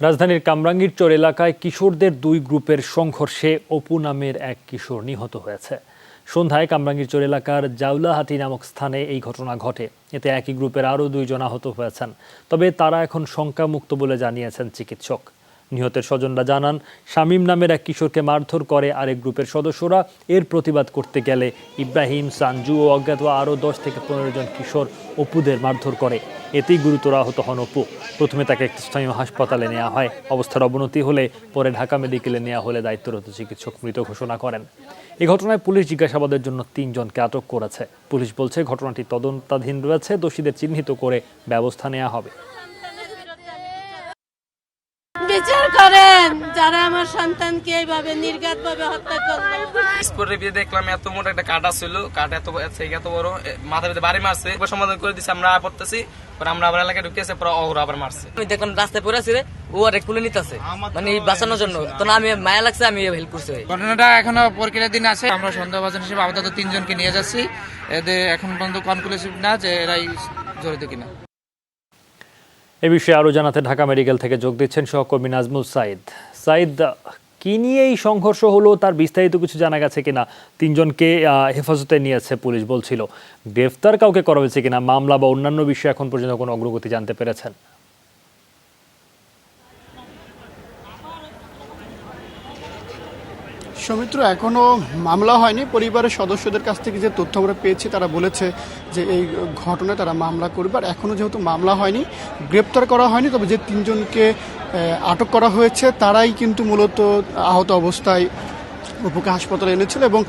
রাজধানীর কামরাঙ্গীর চর এলাকায় কিশোরদের দুই গ্রুপের সংঘর্ষে অপু নামের এক কিশোর নিহত হয়েছে। সন্ধ্যায় কামরাঙ্গীর চর এলাকার জাউলাহাটি নামক স্থানে এই ঘটনা ঘটে। এতে একই গ্রুপের আরও দুইজন আহত হয়েছেন। তবে তারা এখন শঙ্কামুক্ত বলে জানিয়েছেন চিকিৎসক। নিহতের স্বজনরা জানান, শামীম নামের এক কিশোরকে মারধর করে আরেক গ্রুপের সদস্যরা। এর প্রতিবাদ করতে গেলে ইব্রাহিম, সানজু ও অজ্ঞাত আরও দশ থেকে পনেরো জন কিশোর অপুদের মারধর করে। এতেই গুরুতর আহত হন অপু। প্রথমে তাকে একটি স্থানীয় হাসপাতালে নেওয়া হয়। অবস্থার অবনতি হলে পরে ঢাকা মেডিকেলে নেওয়া হলে দায়িত্বরত চিকিৎসক মৃত ঘোষণা করেন। এই ঘটনায় পুলিশ জিজ্ঞাসাবাদের জন্য তিনজনকে আটক করেছে। পুলিশ বলছে, ঘটনাটি তদন্তাধীন রয়েছে। দোষীদের চিহ্নিত করে ব্যবস্থা নেওয়া হবে। বিচার করেন। যারা আমার সন্তানকে এইভাবে নির্ঘাত ভাবে হত্যা করল দেখলাম এত মোটা একটা কাটা ছিল কাটা এত এত বড়। মাথার ভিতরে বাড়ি মারছে। সমাধান করে দিছে আমরা পড়তেছি। পরে আমরা আবার এলাকায় ঢুকেছে পরে অহর আবার মারছে। আমি দেখলাম রাস্তায় পড়ে আছে রে ও আর কুলে নিতেছে। মানে এই বাঁচানোর জন্য। তো না আমি মায়া লাগছে আমি হেল্প করছি ঘটনাটা এখনও প্রক্রিয়ার দিন আছে। আমরা সন্দেহভাজন হিসেবে আপাতত তিনজনকে নিয়ে যাচ্ছি। এদের এখন পর্যন্ত কনক্লুসিভ না যে এরাই জড়িত কিনা। এ বিষয়ে আরও জানাতে ঢাকা মেডিকেল থেকে যোগ দিচ্ছেন সহকর্মী নাজমুল সাইদ। সাইদ, কি নিয়ে এই সংঘর্ষ হলো, তার বিস্তারিত কিছু জানা গেছে কিনা? তিনজনকে হেফাজতে নিয়েছে পুলিশ বলছিল। গ্রেফতার কাউকে করা হয়েছে কিনা? মামলা বা অন্যান্য বিষয়ে এখন পর্যন্ত কোনো অগ্রগতি জানতে পেরেছেন? সৌমিত্র এখনও মামলা হয়নি। পরিবারের সদস্যদের কাছ থেকে যে তথ্য আমরা পেয়েছি, তারা বলেছে যে এই ঘটনায় তারা মামলা করবে আর এখনও যেহেতু মামলা হয়নি, গ্রেপ্তার করা হয়নি, তবে যে তিনজনকে আটক করা হয়েছে, তারাই কিন্তু মূলত আহত অবস্থায় অপুকে হাসপাতালে এনেছিল এবং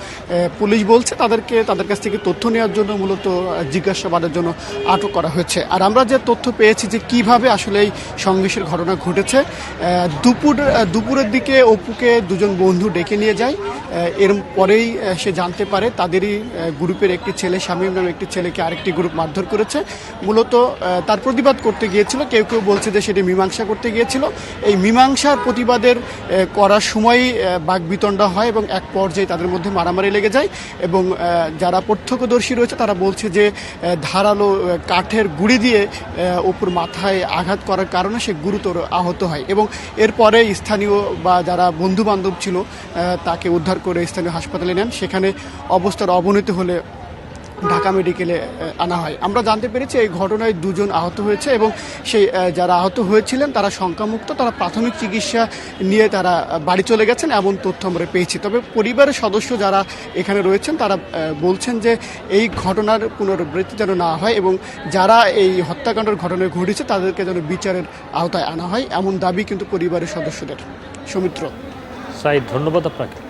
পুলিশ বলছে তাদেরকে তাদের কাছ থেকে তথ্য নেওয়ার জন্য মূলত জিজ্ঞাসাবাদের জন্য আটক করা হয়েছে। আর আমরা যে তথ্য পেয়েছি যে কীভাবে আসলে এই সংঘর্ষের ঘটনা ঘটেছে দুপুর দুপুরের দিকে অপুকে দুজন বন্ধু ডেকে নিয়ে যায়। এর পরেই সে জানতে পারে তাদেরই গ্রুপের একটি ছেলে শামীম নামে একটি ছেলেকে আরেকটি গ্রুপ মারধর করেছে। মূলত তার প্রতিবাদ করতে গিয়েছিল কেউ কেউ বলছে যে সেটি মীমাংসা করতে গিয়েছিল। এই মীমাংসার প্রতিবাদের করার সময়ই আহ, বাকবিতণ্ডা হয় এবং এক পর্যায়ে তাদের মধ্যে মারামারি লেগে যায় এবং যারা প্রত্যক্ষদর্শী রয়েছে তারা বলছে যে ধারালো কাঠের গুড়ি দিয়ে ওপর মাথায় আঘাত করার কারণে সে গুরুতর আহত হয় এবং এরপরে স্থানীয় বা যারা বন্ধু বান্ধব ছিল তাকে উদ্ধার করে স্থানীয় হাসপাতালে নেন। সেখানে অবস্থার অবনতি হলে ঢাকা মেডিকেলে আনা হয়। আমরা জানতে পেরেছি এই ঘটনায় দুজন আহত হয়েছে এবং সেই যারা আহত হয়েছিলেন তারা শঙ্কামুক্ত, তারা প্রাথমিক চিকিৎসা নিয়ে তারা বাড়ি চলে গেছেন এমন তথ্য আমরা পেয়েছি। তবে পরিবারের সদস্য যারা এখানে রয়েছেন তারা বলছেন যে এই ঘটনার পুনরাবৃত্তি যেন না হয় এবং যারা এই হত্যাকাণ্ডের ঘটনা ঘটেছে তাদেরকে যেন বিচারের আওতায় আনা হয়, এমন দাবি কিন্তু পরিবারের সদস্যদের। সৌমিত্র। সাইদ, ধন্যবাদ আপনাকে।